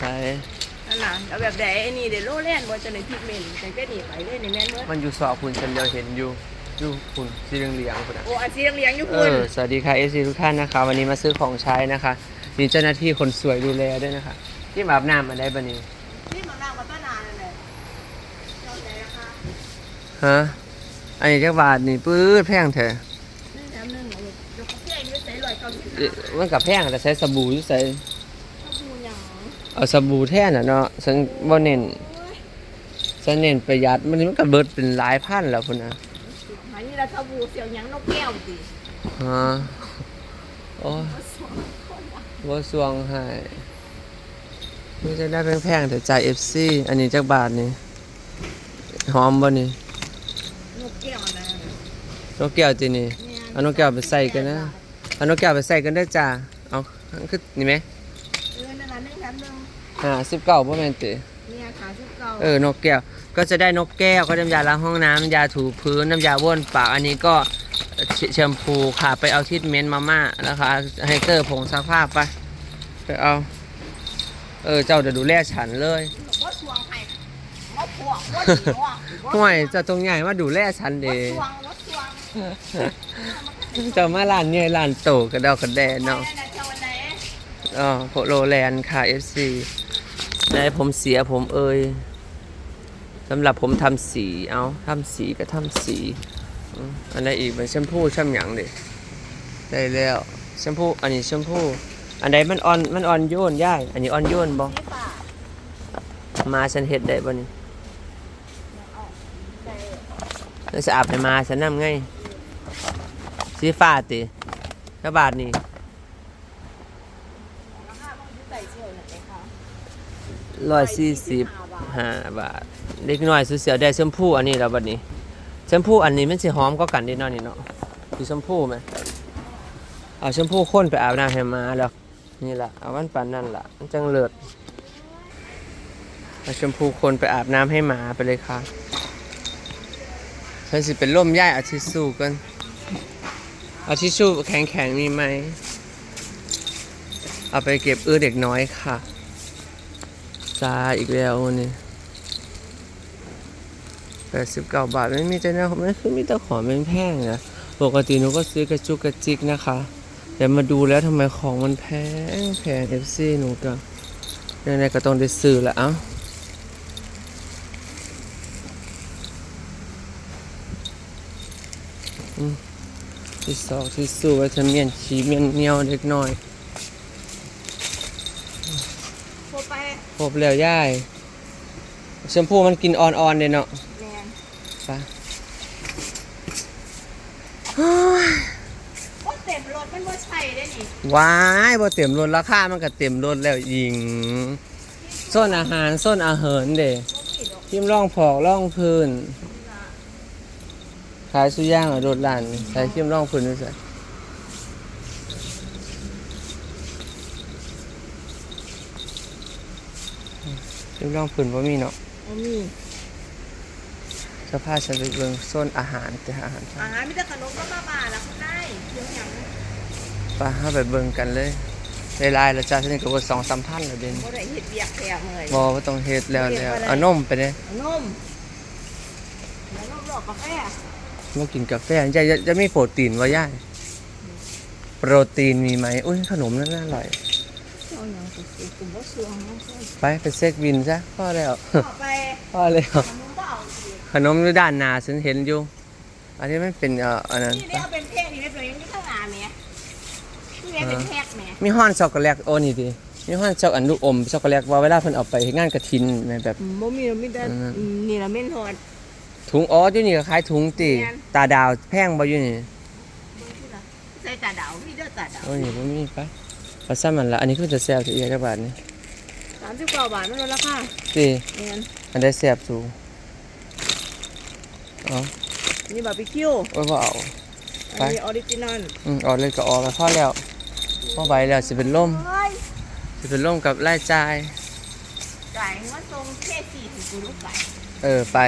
ใช่นั่นน่ะเอาแบบใดไอ้นี่เดี๋ยวโลแลนบ่จะได้พิกเมนต์จังได้หนีไปเลยในแม่นเบิดมันอยู่สอบคุณฉันเดียวเห็นอยู่อยู่คุณสีเหลืองๆคุณอะ โอ้อันสีเหลืองๆอยู่เอคุณอ สวัสดีค่ะเอซีทุกท่านนะคะ วันนี้มาซื้อของใช้นะคะมีเจ้าหน้าที่คนสวยดูแลด้วยนะคะที่มาอาบน้ำมาได้ปะนี่นี่มันนางกับต้นนานนั่นแหละเจ้าไหนนะคะฮะอันนี้จักบาทนี่ปื๊ดแพงเถอะนี่แถมหนึงเอาเลยเดี๋ยวเขาเพื่อนอยู่ใส่ลอยเก้าสิบเอ๊ะมันกับแพงแต่ใช้สบู่อยู่ใส่เขาพูดหยัง เอาสบู่แท่น่ะเนาะฉันบ่เน้นโอ้ยฉันเน้นประหยัดมันมันก็เบิดเป็นหลายพันแล้วพุ่นนะหายนี่ละทบูเสียวหยังนกแก้วสิฮะโอ้ยมาสอนคนละบ่สวงให้มันจะได้แพงๆแต่จ่าย FC อันนี้จักบาทนี่หอมบ่นี่นกแก้วนะนกแก้วตินี่เอานกแก้วไปใส่กันนะเอานกแก้วไปใส่กันได้อจ้าเอาอันคือนี่ไหมเออนั่นน่ะหนึ่งแถมหนึ่ง ห้าสิบเก้าบ่แม่นติเนี่ยขาชุดเก่าเออนกแก้ว ก็จะได้นกแก้วก็น้ำยาล้างห้องน้ำน้ำยาถูพื้นน้ำยาบ้วนปาก อันนี้ก็เชแชมพูค่ะไปเอาทิทเมนต์มาม่าแล้วค่ะไฮเกอร์ผงซักผ้าไปไปเอา เออเจ้าจะดูแลฉันเลยว่าสวงไผ่ว่าพวกว่าดีว่าห่วยเจะตรงใหญ่มาดูแลฉันเดว่าสวงว่าสวงเจ้ามาร้านเนี่ยร้านโตกระเดากระแดเนาะไปนั่นน่ะเจ้าวันไหน อ๋อโพโลแลนด์ค่ะ FC ได้ผมเสียผมเอ่ยสำหรับผมทำสีเอาทำสีก็ทำสีอันไหนอีกเป็นแชมพูช่ำหยังดิได้แล้วแชมพูอันนี้แชมพูอันใดมันอ่อนมันอ่อนโยนย่ายอันนี้อ่อนโยนบ่นี่มาฉันเฮ็ดได้บ่นี่จแล้วจะอาบให้มาฉันนำไงสีฟ้าติแล้วบาทนี่ ราคามันอยู่ใส่เชียวน่ะเองค่ะ ร้อยสี่สิบห้าบาทเล็กน้อยสุดเสียได้แชมพูอันนี้แล้วบัดนี้แชมพูอันนี้มันสิหอมก็กันเดีเนาะนี่เนาะคือแชมพูไหมเอาแชมพูข้นไปอาบน้ำให้หมาแล้วนี่ล่ะเอาวันปันนั่นล่ะมันจังเลิศเอาแชมพูข้นไปอาบน้ำให้หมาไปเลยค่ะเพิ่นสิเป็นล่มย่ายเอาทิชชู่กันเอาทิชชู่แข็งๆมีไหมเอาไปเก็บอื้อเด็กน้อยค่ะ จ้าอีกแล้ววันนี้แปดสิบเก้าบาทไม่มีแต่เนื้อไม่คือมีแต่ของเป็นแพงนะปกติหนูก็ซื้อกระจุกกระจิกนะคะ แต่มาดูแล้วทำไมของมันแพงแพงเอฟซีหนูก็ยังไงก็ต้องได้ซื้อละเอ้าที่สองที่สู้ไว้ทำเมียนชีเมียนเนียวเล็กน้อย โทรไป ครบแล้วย่ายแชมพูมันกินอ่อนๆเลยเนาะแมนไปว่าเต็มรถมันว่าใช่ได้นี่ว้ายบ่เต็มรถราคามันก็เต็มรถแล้วยิงส้นอาหารส้นอาหารเด้บ่มีดอกทิมร่องผอกร่องพื้น ขายสุย่างอะรถลานใส่ทิมร่องพื้นด้วยสิ ทิมร่องพื้นบ่มีเนาะบ่มีสภาพฉันไปเบิ่งส้นอาหารแต่อาหารอาหารมีแต่ขนมก็มาบาแล้วคุณนายเพียงหยังไปเฮาไปเบิ่งกันเลยได้หลายแล้วจ้าฉันก็บ่สองสามพันแล้วเด่นบ่ได้เฮ็ดเบียกแพงเลย บ่บ่ต้องเฮ็ดแล้วแล้วเอานมไปเด้นมแล้วนมหลอกกาแฟมากินกาแฟจะจะจะมีโปรตีนวะย่ายโปรตีนมีไหมอุ้ยขนมนั่นน่าอร่อย เอาหยังสิสิกลุ่มบ่สวงเนาะไปไปเซ็กวินซะพอแล้วต่อไปพอแล้วขนมบ่เอาสิขนมอยู่ด้านหน้าฉันเห็นอยู่ อันนี้มันเป็นเอ่ออันนั้นนี่ได้เอาเป็นแพ็คนี่ไม่เป็นยังมีข้างหน้าแหมนี่แม่เป็นแพ็คแหมมีห้อนช็อกโกแลตโอ้นี่ดิมีห้อนช็อกอันลูกอมช็อกโกแลตว่าเวลาเพิ่นเอาไปเฮ็ดงานกระถินแม่นแบบบ่มีมีแต่อืมอืมนี่ละเม่นทอดถุงอ๋ออยู่นี่ก็ขายถุงติแม่นตาดาวแพงบ่อยู่นี่เบิ่งสิล่ะใส่ตาดาวมีเด้อตาดาวโอ้นี่บ่มีปะ เอาซ้ำมันละอันนี้คือจะแซ่บสิอีกจักบาทนี่39บาทมันลดราคาติแม่นอันใดแซ่บสูงอ๋อนี่บาร์บีคิวโอ้ยบ่เอา อันไป นี้ออริจินอลอืมออกเลยก็ออกแล้วพอแล้วพอไหวแล้วสิเป็นล่มเฮ้ยสิเป็นล่มกับรายจ่าย ไก่มาส่งแค่สี่ถึงกูลูกไก่เออไป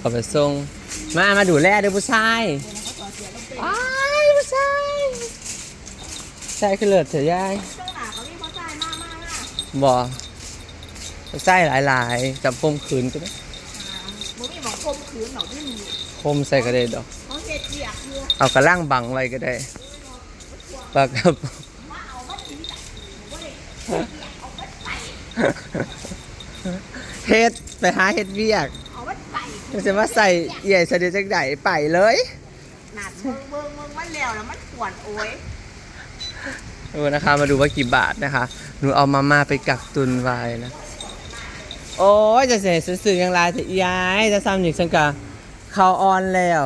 ขอไปส่งมามาดูแลเด้อผู้ชายเดี๋ยวเขาต่อเสียต้องเต็มอ้ายผู้ชาย ชายคือเลิศเถอะยายเจ้าหน้าเขามีเขาจ่ายมากมากนะบ่ไส้หลายๆจับคมขืนก็ได้บ่มีหมองคมขืนหนอกไม่มีคมใส่ก็ได้ดอกเขาเฮ็ดเวียกอยู่เอากระล่างบังไว้ก็ได้ปากกับมาเอามาตีตะบ่ได้เอามาใส่เฮ็ดไปหาเฮ็ดเวียกเอามาใส่มันจะมาใส่ใหญ่เสด็จจักไดไปเลยหนัดเบิ่งเบิ่งเบิ่งมันแล้วแล้วมันปวดโอ้ย ดูนะคะ มาดูว่ากี่บาทนะคะ หนูเอามาม่าไปกักตุนไว้นะ โอ้ยจะเสียสื่อๆอย่างไรจะย้ายจะซ้ำอีกฉันกะเข้าออนแล้ว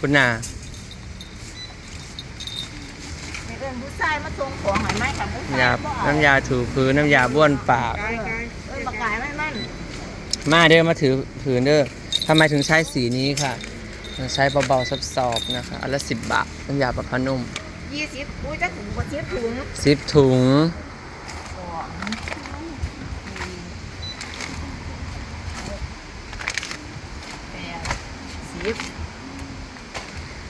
คุณน่ะในเรื่องผู้ชายมาส่งของให้ไหมกับผู้ชายยาบ่เอาน้ำยาถูพื้นน้ำยาบ้วนปากเออเอ้ยบักกายมันมันมาเด้อมาถือถือเด้อทำไมถึงใช้สีนี้ค่ะ ใช้เบาๆซอบๆนะคะอันละสิบบาทน้ำยาปะพานุ่ม ยี่สิบอุ้ยจะถุงกว่าสิบถุงสิบถุง สองแปดสิบ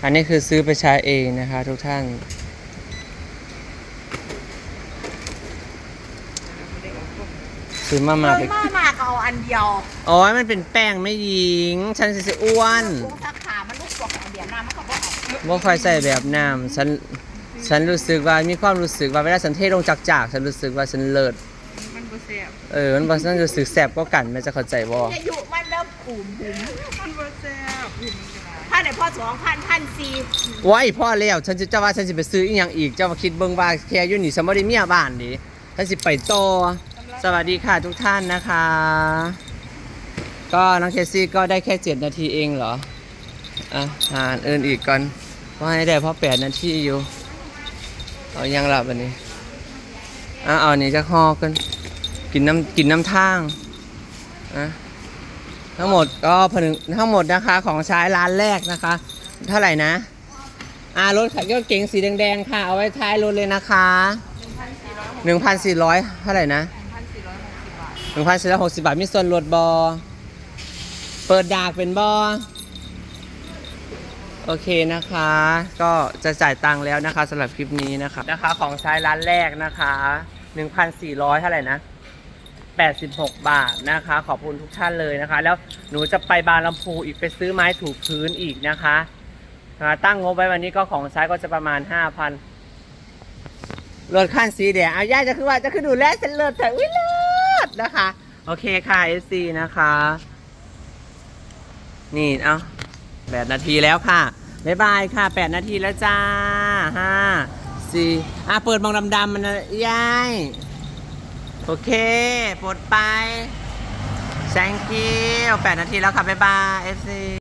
อันนี้คือซื้อไปใช้เองนะคะทุกท่าน ซื้อมามาเลไปยมามาก็เอาอันเดียวโอ้ยมันเป็นแป้งไม่หญิง ฉันสิสิอ้วน ถุงสักขามันลูกบอกเอาเดียวน้ำมันก็บอกเอาบ่ค่อยใส่แบบน้ำฉัน ฉันรู้สึกว่ามีความรู้สึกว่าเวลาฉันเทลงจากจากฉันรู้สึกว่าฉันเลิศมันบ่แซ่บเออมันบ่ฉันรู้สึกแสบก็กันแม่จะเข้าใจบ่จะอยู่มันเริ่มขุ่มหุมมันบ่แซ่บอิ่มกันถ้าไหนพอสองพันพันสี่ไว้พ่อแล้วฉันจะจะว่าฉันสิไปซื้ออีหยังอีกเจ้ามาคิดเบิ่งว่าแค่อยู่นี่ฉันบ่ได้เมียบ้านดิฉันสิไปต่อสวัสดีค่ะทุกท่านนะคะ ก็น้องเคซี่ก็ได้แค่7นาทีเองเหรออะหาอันอื่นอีกก่อนว่าให้ได้เพราะ8นาทีอยู่ เอายังหลับอันนี้อะเอานี้จะห่อกันกินน้ำกินน้ำทางอะทั้งหมดก็ผนึกทั้งหมดนะคะของใช้ร้านแรกนะคะ เท่าไหร่นะอ่ารถขับก็เก๋งสีแดงๆค่ะ เอาไว้ท้ายรถเลยนะคะ1,400เท่าไหร่นะ1,460บาทมีส่วนลดบอเปิดดากเป็นบอ โอเคนะคะ ก็จะจ่ายตังค์แล้วนะคะสำหรับคลิปนี้นะคะนะคะ ของใช้ร้านแรกนะคะ 1,400เท่าไหร่นะ 86 บาทนะคะ ขอบคุณทุกท่านเลยนะคะ แล้วหนูจะไปบางลำพูอีกไปซื้อไม้ถูพื้นอีกนะคะอ่าตั้งงบไว้วันนี้ก็ของใช้ก็จะประมาณ 5,000รถขั้นสีแดงเอาย่าจะคือว่าจะคือดูแลเสร็จเลิศแต่อุ้ยเลิศนะคะ โอเคค่ะ FC นะคะ นี่เอา แปดนาทีแล้วค่ะบ๊ายบายค่ะแปดนาทีแล้วจ้าห้าสี่อะ เปิดมองดำๆมันนะยายโอเคปลดไป thank you 8 นาทีแล้วค่ะ บ๊ายบาย FC